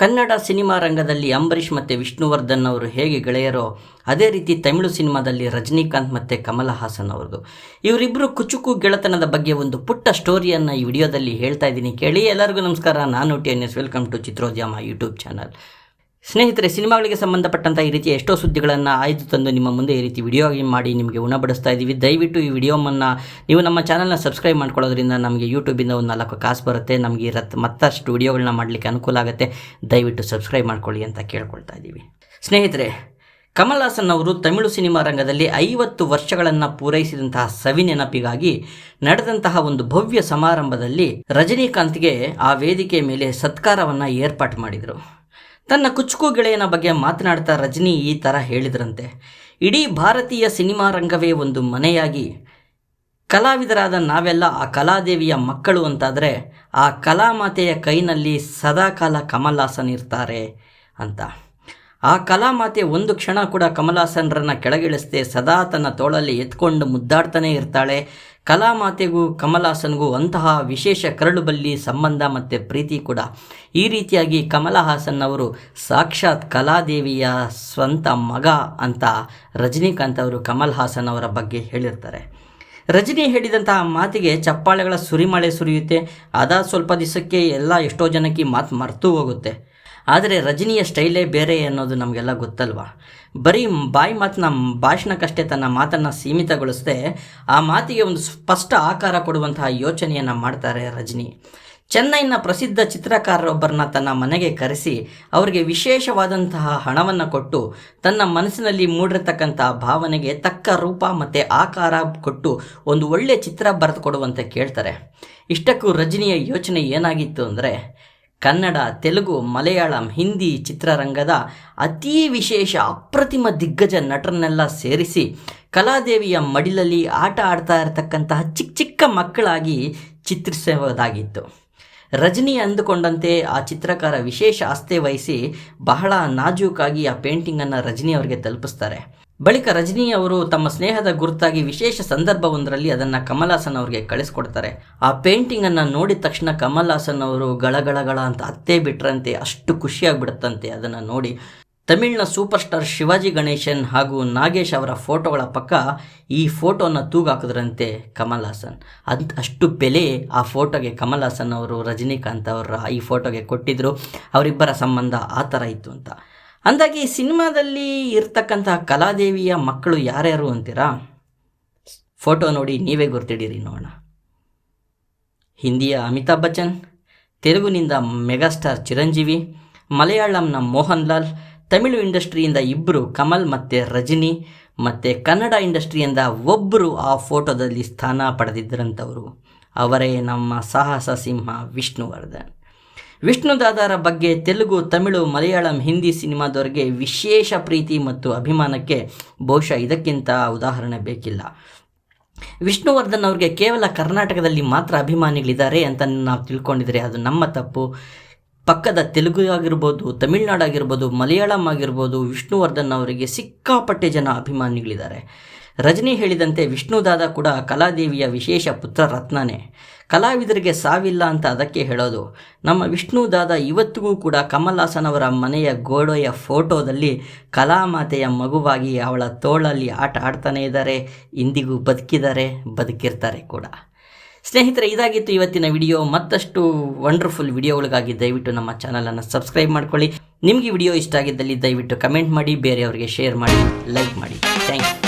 Kannada cinema ರಂಗದಲ್ಲಿ ಅಂಬರೀಷ್ ಮತ್ತು ವಿಷ್ಣುವರ್ಧನ್ ಅವರು ಹೇಗೆ ಗೆಳೆಯರೋ ಅದೇ ರೀತಿ ತಮಿಳು ಸಿನಿಮಾದಲ್ಲಿ ರಜನಿಕಾಂತ್ ಮತ್ತು ಕಮಲ ಹಾಸನ್ ಅವ್ರದ್ದು. ಇವರಿಬ್ಬರು ಕುಚುಕು ಗೆಳೆತನದ ಬಗ್ಗೆ ಒಂದು ಪುಟ್ಟ ಸ್ಟೋರಿಯನ್ನು ಈ ವಿಡಿಯೋದಲ್ಲಿ ಹೇಳ್ತಾ ಇದ್ದೀನಿ. ಕೇಳಿ ಎಲ್ಲರಿಗೂ ನಮಸ್ಕಾರ. ನಾನು T N S. Welcome to Chitrodyama YouTube channel. ಸ್ನೇಹಿತರೆ, ಸಿನಿಮಾಗಳಿಗೆ ಸಂಬಂಧಪಟ್ಟಂಥ ಈ ರೀತಿ ಎಷ್ಟೋ ಸುದ್ದಿಗಳನ್ನು ಆಯ್ದು ತಂದು ನಿಮ್ಮ ಮುಂದೆ ಈ ರೀತಿ ವಿಡಿಯೋ ಮಾಡಿ ನಿಮಗೆ ಉಣಬಡಿಸ್ತಾ ಇದ್ದೀವಿ ದಯವಿಟ್ಟು ಈ ವಿಡಿಯೋವನ್ನು ನೀವು ನಮ್ಮ ಚಾನಲ್ನ ಸಬ್ಸ್ಕ್ರೈಬ್ ಮಾಡ್ಕೊಳ್ಳೋದ್ರಿಂದ ನಮಗೆ ಯೂಟ್ಯೂಬಿಂದ ಒಂದು ನಾಲ್ಕು ಕಾಸು ಬರುತ್ತೆ. ನಮಗೆ ರತ್ ಮತ್ತಷ್ಟು ವಿಡಿಯೋಗಳನ್ನ ಮಾಡಲಿಕ್ಕೆ ಅನುಕೂಲ ಆಗುತ್ತೆ. ದಯವಿಟ್ಟು ಸಬ್ಸ್ಕ್ರೈಬ್ ಮಾಡ್ಕೊಳ್ಳಿ ಅಂತ ಕೇಳ್ಕೊಳ್ತಾ ಇದ್ದೀವಿ ಸ್ನೇಹಿತರೆ ಕಮಲ್ ಹಾಸನ್ ಅವರು ತಮಿಳು ಸಿನಿಮಾ ರಂಗದಲ್ಲಿ ಐವತ್ತು ವರ್ಷಗಳನ್ನು ಪೂರೈಸಿದಂತಹ ಸವಿ ನೆನಪಿಗಾಗಿ ನಡೆದಂತಹ ಒಂದು ಭವ್ಯ ಸಮಾರಂಭದಲ್ಲಿ ರಜನಿಕಾಂತ್ಗೆ ಆ ವೇದಿಕೆ ಮೇಲೆ ಸತ್ಕಾರವನ್ನು ಏರ್ಪಾಟು ಮಾಡಿದರು. ತನ್ನ ಕುಚುಕು ಗೆಳೆಯನ ಬಗ್ಗೆ ಮಾತನಾಡ್ತಾ ರಜನಿ ಈ ಥರ ಹೇಳಿದ್ರಂತೆ. ಇಡೀ ಭಾರತೀಯ ಸಿನಿಮಾ ರಂಗವೇ ಒಂದು ಮನೆಯಾಗಿ. ಕಲಾವಿದರಾದ ನಾವೆಲ್ಲ ಆ ಕಲಾದೇವಿಯ ಮಕ್ಕಳು ಅಂತಾದರೆ ಆ ಕಲಾಮಾತೆಯ ಕೈನಲ್ಲಿ ಸದಾಕಾಲ ಕಮಲ್ ಹಾಸನ್ ಇರ್ತಾರೆ ಅಂತ. ಆ ಕಲಾಮಾತೆ ಒಂದು ಕ್ಷಣ ಕೂಡ ಕಮಲ್ ಹಾಸನ್ರನ್ನ ಕೆಳಗಿಳಿಸದೆ ಸದಾ ತನ್ನ ತೋಳಲ್ಲಿ ಎತ್ಕೊಂಡು ಮುದ್ದಾಡ್ತಾನೆ ಇರ್ತಾಳೆ. ಕಲಾಮಾತೆಗೂ ಕಮಲಹಾಸನ್ಗೂ ಅಂತಹ ವಿಶೇಷ ಕರಳುಬಲ್ಲಿ ಸಂಬಂಧ ಮತ್ತು ಪ್ರೀತಿ ಕೂಡ. ಈ ರೀತಿಯಾಗಿ ಕಮಲ ಹಾಸನ್ ಅವರು ಸಾಕ್ಷಾತ್ ಕಲಾದೇವಿಯ ಸ್ವಂತ ಮಗ ಅಂತ ರಜನಿಕಾಂತ್ ಅವರು ಕಮಲ್ ಹಾಸನ್ ಅವರ ಬಗ್ಗೆ ಹೇಳಿರ್ತಾರೆ. ರಜನಿ ಹೇಳಿದಂತಹ ಮಾತಿಗೆ ಚಪ್ಪಾಳೆಗಳ ಸುರಿಮಳೆ ಸುರಿಯುತ್ತೆ. ಅದಾದ ಸ್ವಲ್ಪ ದಿವಸಕ್ಕೆ ಎಲ್ಲ ಎಷ್ಟೋ ಜನಕ್ಕೆ ಮಾತು ಮರೆತು ಹೋಗುತ್ತೆ. ಆದರೆ ರಜನಿಯ ಸ್ಟೈಲೇ ಬೇರೆ ಅನ್ನೋದು ನಮಗೆಲ್ಲ ಗೊತ್ತಲ್ವಾ? ಬರೀ ಬಾಯಿ ಮಾತನ್ನ ಭಾಷಣಕ್ಕಷ್ಟೇ ತನ್ನ ಮಾತನ್ನು ಸೀಮಿತಗೊಳಿಸದೆ ಆ ಮಾತಿಗೆ ಒಂದು ಸ್ಪಷ್ಟ ಆಕಾರ ಕೊಡುವಂತಹ ಯೋಚನೆಯನ್ನು ಮಾಡ್ತಾರೆ ರಜನಿ. ಚೆನ್ನೈನ ಪ್ರಸಿದ್ಧ ಚಿತ್ರಕಾರರೊಬ್ಬರನ್ನ ತನ್ನ ಮನೆಗೆ ಕರೆಸಿ ಅವರಿಗೆ ವಿಶೇಷವಾದಂತಹ ಹಣವನ್ನು ಕೊಟ್ಟು ತನ್ನ ಮನಸ್ಸಿನಲ್ಲಿ ಮೂಡಿರತಕ್ಕಂತಹ ಭಾವನೆಗೆ ತಕ್ಕ ರೂಪ ಮತ್ತು ಆಕಾರ ಕೊಟ್ಟು ಒಂದು ಒಳ್ಳೆಯ ಚಿತ್ರ ಬರೆದು ಕೊಡುವಂತೆ ಕೇಳ್ತಾರೆ. ಇಷ್ಟಕ್ಕೂ ರಜನಿಯ ಯೋಚನೆ ಏನಾಗಿತ್ತು ಅಂದರೆ ಕನ್ನಡ, ತೆಲುಗು, ಮಲಯಾಳಂ, ಹಿಂದಿ ಚಿತ್ರರಂಗದ ಅತೀ ವಿಶೇಷ ಅಪ್ರತಿಮ ದಿಗ್ಗಜ ನಟರನ್ನೆಲ್ಲ ಸೇರಿಸಿ ಕಲಾದೇವಿಯ ಮಡಿಲಲ್ಲಿ ಆಟ ಆಡ್ತಾ ಇರತಕ್ಕಂತಹ ಚಿಕ್ಕ ಚಿಕ್ಕ ಮಕ್ಕಳಾಗಿ ಚಿತ್ರಿಸುವುದಾಗಿತ್ತು ರಜನಿ ಅಂದುಕೊಂಡಂತೆ ಆ ಚಿತ್ರಕಾರ ವಿಶೇಷ ಆಸ್ತೆ ವಹಿಸಿ ಬಹಳ ನಾಜೂಕಾಗಿ ಆ ಪೇಂಟಿಂಗನ್ನು ರಜನಿ ಅವರಿಗೆ ತಲುಪಿಸ್ತಾರೆ. ಬಳಿಕ ರಜನಿ ಅವರು ತಮ್ಮ ಸ್ನೇಹದ ಗುರುತಾಗಿ ವಿಶೇಷ ಸಂದರ್ಭವೊಂದರಲ್ಲಿ ಅದನ್ನು ಕಮಲ್ ಹಾಸನ್ ಅವರಿಗೆ ಕಳಿಸ್ಕೊಡ್ತಾರೆ. ಆ ಪೇಂಟಿಂಗನ್ನು ನೋಡಿದ ತಕ್ಷಣ ಕಮಲ್ ಹಾಸನ್ ಅವರು ಗಳಗಳಗಳ ಅಂತ ಅತ್ತೆ ಬಿಟ್ರಂತೆ ಅಷ್ಟು ಖುಷಿಯಾಗ್ಬಿಡುತ್ತಂತೆ ಅದನ್ನು ನೋಡಿ. ತಮಿಳಿನ ಸೂಪರ್ ಸ್ಟಾರ್ ಶಿವಾಜಿ ಗಣೇಶನ್ ಹಾಗೂ ನಾಗೇಶ್ ಅವರ ಫೋಟೋಗಳ ಪಕ್ಕ ಈ ಫೋಟೋನ ತೂಗಾಕಿದ್ರಂತೆ ಕಮಲ್ ಹಾಸನ್ ಅಂತ ಅಷ್ಟು ಬೆಲೆ ಆ ಫೋಟೋಗೆ ಕಮಲ್ ಹಾಸನ್ ಅವರು ರಜನಿಕಾಂತ್ ಅವರ ಈ ಫೋಟೋಗೆ ಕೊಟ್ಟಿದ್ದರು ಅವರಿಬ್ಬರ ಸಂಬಂಧ ಆ ಥರ ಇತ್ತು ಅಂತ. ಅಂದಾಗಿ ಈ ಸಿನಿಮಾದಲ್ಲಿ ಇರ್ತಕ್ಕಂತಹ ಕಲಾದೇವಿಯ ಮಕ್ಕಳು ಯಾರ್ಯಾರು ಅಂತೀರಾ? ಫೋಟೋ ನೋಡಿ ನೀವೇ ಗುರ್ತಿಡೀರಿ ನೋಡೋಣ. ಹಿಂದಿಯ ಅಮಿತಾಬ್ ಬಚ್ಚನ್, ತೆಲುಗುನಿಂದ ಮೆಗಾಸ್ಟಾರ್ ಚಿರಂಜೀವಿ, ಮಲಯಾಳಂನ ಮೋಹನ್ ಲಾಲ್ ತಮಿಳು ಇಂಡಸ್ಟ್ರಿಯಿಂದ ಇಬ್ಬರು ಕಮಲ್ ಮತ್ತು ರಜನಿ, ಮತ್ತು ಕನ್ನಡ ಇಂಡಸ್ಟ್ರಿಯಿಂದ ಒಬ್ಬರು ಆ ಫೋಟೋದಲ್ಲಿ ಸ್ಥಾನ ಪಡೆದಿದ್ದರಂಥವರು ಅವರೇ ನಮ್ಮ ಸಾಹಸ ಸಿಂಹ ವಿಷ್ಣುವರ್ಧನ್. ವಿಷ್ಣುದಾದರ ಬಗ್ಗೆ ತೆಲುಗು, ತಮಿಳು, ಮಲಯಾಳಂ, ಹಿಂದಿ ಸಿನಿಮಾದವರಿಗೆ ವಿಶೇಷ ಪ್ರೀತಿ ಮತ್ತು ಅಭಿಮಾನಕ್ಕೆ ಬಹುಶಃ ಇದಕ್ಕಿಂತ ಉದಾಹರಣೆ ಬೇಕಿಲ್ಲ. ವಿಷ್ಣುವರ್ಧನ್ ಅವ್ರಿಗೆ ಕೇವಲ ಕರ್ನಾಟಕದಲ್ಲಿ ಮಾತ್ರ ಅಭಿಮಾನಿಗಳಿದ್ದಾರೆ ಅಂತ ನಾವು ತಿಳ್ಕೊಂಡಿದ್ರೆ ಅದು ನಮ್ಮ ತಪ್ಪು. ಪಕ್ಕದ ತೆಲುಗು ಆಗಿರ್ಬೋದು, ತಮಿಳ್ನಾಡು ಆಗಿರ್ಬೋದು, ಮಲಯಾಳಂ ಆಗಿರ್ಬೋದು, ವಿಷ್ಣುವರ್ಧನ್ ಅವರಿಗೆ ಸಿಕ್ಕಾಪಟ್ಟೆ ಜನ ಅಭಿಮಾನಿಗಳಿದ್ದಾರೆ. ರಜನಿ ಹೇಳಿದಂತೆ ವಿಷ್ಣುದಾದ ಕೂಡ ಕಲಾದೇವಿಯ ವಿಶೇಷ ಪುತ್ರ ರತ್ನನೇ. ಕಲಾವಿದರಿಗೆ ಸಾವಿಲ್ಲ ಅಂತ ಅದಕ್ಕೆ ಹೇಳೋದು. ನಮ್ಮ ವಿಷ್ಣುದಾದ ಇವತ್ತಿಗೂ ಕೂಡ ಕಮಲಾಸನವರ ಮನೆಯ ಗೋಡೆಯ ಫೋಟೋದಲ್ಲಿ ಕಲಾಮಾತೆಯ ಮಗುವಾಗಿ ಅವಳ ತೋಳಲ್ಲಿ ಆಟ ಆಡ್ತಾನೇ ಇದ್ದಾರೆ. ಇಂದಿಗೂ ಬದುಕಿದ್ದಾರೆ, ಬದುಕಿರ್ತಾರೆ ಕೂಡ. ಸ್ನೇಹಿತರೆ, ಇದಾಗಿತ್ತು ಇವತ್ತಿನ ವಿಡಿಯೋ. ಮತ್ತಷ್ಟು ವಂಡರ್ಫುಲ್ ವಿಡಿಯೋಗಳಿಗಾಗಿ ದಯವಿಟ್ಟು ನಮ್ಮ ಚಾನಲನ್ನು ಸಬ್ಸ್ಕ್ರೈಬ್ ಮಾಡ್ಕೊಳ್ಳಿ. ನಿಮಗೆ ವಿಡಿಯೋ ಇಷ್ಟ ಆಗಿದ್ದಲ್ಲಿ ದಯವಿಟ್ಟು ಕಮೆಂಟ್ ಮಾಡಿ, ಬೇರೆಯವರಿಗೆ ಶೇರ್ ಮಾಡಿ, ಲೈಕ್ ಮಾಡಿ. Thank you.